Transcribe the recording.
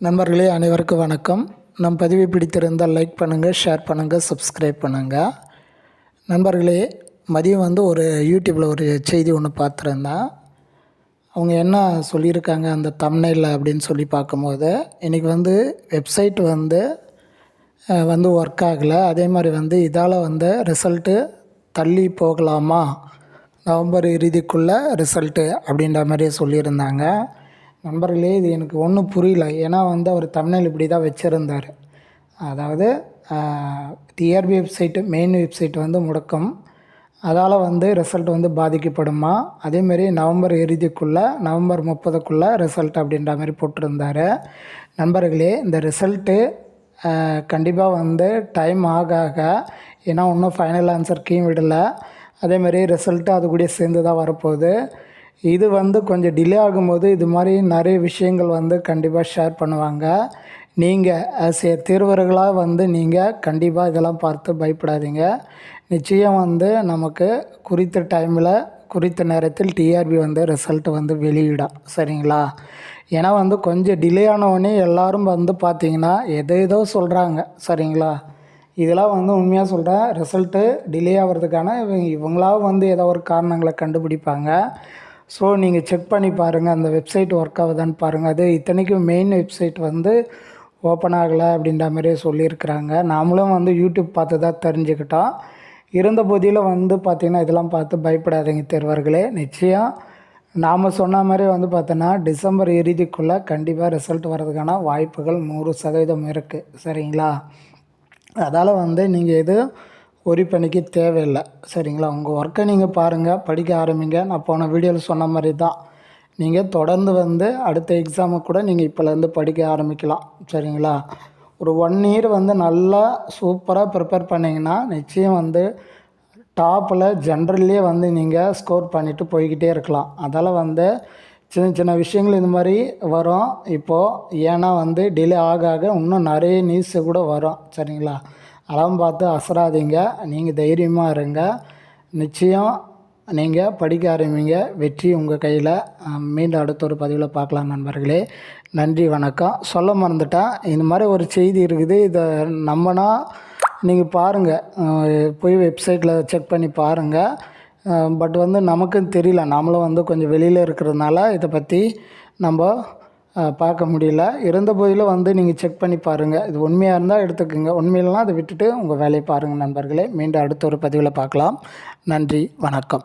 நண்பர்களே அனைவருக்கும் வணக்கம். நம் பதிவை பிடித்திருந்தால் லைக் பண்ணுங்கள் ஷேர் பண்ணுங்கள் சப்ஸ்கிரைப் பண்ணுங்கள் நண்பர்களே மதியம் வந்து ஒரு யூடியூப்பில் ஒரு செய்தி ஒன்று பார்த்துருந்தேன். அவங்க என்ன சொல்லியிருக்காங்க அந்த தம்னையில் அப்படின்னு சொல்லி பார்க்கும்போது இன்றைக்கி வந்து வெப்சைட் வந்து வந்து ஒர்க் ஆகலை. அதே மாதிரி வந்து இதால் வந்து ரிசல்ட்டு தள்ளி போகலாமா? நவம்பர் இறுதிக்குள்ளே ரிசல்ட்டு அப்படின்ற மாதிரியே சொல்லியிருந்தாங்க. நண்பர்களே இது எனக்கு ஒன்றும் புரியல. ஏன்னா வந்து அவர் தமிழில் இப்படி தான் வச்சுருந்தார். அதாவது டிஆர்பி வெப்சைட்டு மெயின் வெப்சைட் வந்து முடக்கம். அதால் வந்து ரிசல்ட் வந்து பாதிக்கப்படுமா? அதேமாரி நவம்பர் இறுதிக்குள்ளே நவம்பர் முப்பதுக்குள்ளே ரிசல்ட் அப்படின்ற மாதிரி போட்டிருந்தாரு. நண்பர்களே இந்த ரிசல்ட்டு கண்டிப்பாக வந்து டைம் ஆக ஆக ஏன்னா இன்னும் ஃபைனல் ஆன்சர் கீம் விடலை. அதேமாரி ரிசல்ட்டு அது கூட சேர்ந்து தான் வரப்போகுது. இது வந்து கொஞ்சம் டிலே ஆகும்போது இது மாதிரி நிறைய விஷயங்கள் வந்து கண்டிப்பாக ஷேர் பண்ணுவாங்க. நீங்கள் ஆஸ் ஏ தேர்வர்களாக வந்து நீங்கள் கண்டிப்பாக இதெல்லாம் பார்த்து பயப்படாதீங்க. நிச்சயம் வந்து நமக்கு குறித்த டைமில் குறித்த நேரத்தில் டிஆர்பி வந்து ரிசல்ட் வந்து வெளியிடும். சரிங்களா? ஏன்னா வந்து கொஞ்சம் டிலே ஆனவுடனே எல்லோரும் வந்து பார்த்தீங்கன்னா எதோ ஏதோ சொல்கிறாங்க சரிங்களா? இதெல்லாம் வந்து உண்மையாக சொல்கிறேன் ரிசல்ட்டு டிலே ஆகிறதுக்கான இவங்க இவங்களா வந்து ஏதோ ஒரு காரணங்களை கண்டுபிடிப்பாங்க. ஸோ நீங்கள் செக் பண்ணி பாருங்கள் அந்த வெப்சைட் ஒர்க் ஆகுதான்னு பாருங்கள் அது இத்தனைக்கும் மெயின் வெப்சைட் வந்து ஓப்பன் ஆகலை அப்படின்ற மாதிரியே சொல்லியிருக்கிறாங்க. நாமளும் வந்து யூடியூப் பார்த்து தான் தெரிஞ்சுக்கிட்டோம். இருந்த போதியில் வந்து பார்த்திங்கன்னா இதெல்லாம் பார்த்து பயப்படாதீங்க தேர்வர்களே. நிச்சயம் நாம் சொன்ன மாதிரி வந்து பார்த்தோன்னா டிசம்பர் இறுதிக்குள்ளே கண்டிப்பாக ரிசல்ட் வர்றதுக்கான வாய்ப்புகள் நூறு சதவீதம் இருக்குது சரிங்களா? அதால் வந்து நீங்கள் எதுவும் ஒரி தேவையில்லை. சரிங்களா? உங்கள் ஒர்க்கை நீங்கள் பாருங்கள் படிக்க ஆரம்பிங்க. நான் போன வீடியோவில் சொன்ன மாதிரி தான். நீங்கள் தொடர்ந்து வந்து அடுத்த எக்ஸாமுக்கு கூட நீங்கள் இப்போலேருந்து படிக்க ஆரம்பிக்கலாம். சரிங்களா? ஒரு ஒன் இயர் வந்து நல்லா சூப்பராக ப்ரிப்பேர் பண்ணிங்கன்னா நிச்சயம் வந்து டாப்பில் ஜென்ரல்லே வந்து நீங்கள் ஸ்கோர் பண்ணிவிட்டு போய்கிட்டே இருக்கலாம். அதால் வந்து சின்ன சின்ன விஷயங்கள் இந்த மாதிரி வரும். இப்போது ஏன்னா வந்து டிலே ஆக ஆக இன்னும் நிறைய நியூஸு கூட வரும். சரிங்களா? அதெல்லாம் பார்த்து அசராதீங்க. நீங்கள் தைரியமாக இருங்க. நிச்சயம் நீங்கள் படிக்க ஆரம்பிங்க. வெற்றி உங்கள் கையில். மீண்டும் அடுத்த ஒரு பதிவில் பார்க்கலாம் நண்பர்களே. நன்றி வணக்கம். சொல்ல மறந்துட்டேன். இந்த மாதிரி ஒரு செய்தி இருக்குது. இதை நம்மனா நீங்கள் பாருங்கள் போய் வெப்சைட்டில் செக் பண்ணி பாருங்கள் பட் வந்து நமக்கும் தெரியல. நாமளும் வந்து கொஞ்சம் வெளியில் இருக்கிறதுனால இதை பற்றி நம்ம பார்க்க முடியல. இருந்த போதிலும் வந்து நீங்கள் செக் பண்ணி பாருங்கள் இது உண்மையாக இருந்தால் எடுத்துக்கோங்க. உண்மையிலலாம் அதை விட்டுட்டு உங்கள் வேலையை பாருங்கள் நண்பர்களே. மீண்டும் அடுத்த ஒரு பதிவில் பார்க்கலாம். நன்றி. வணக்கம்.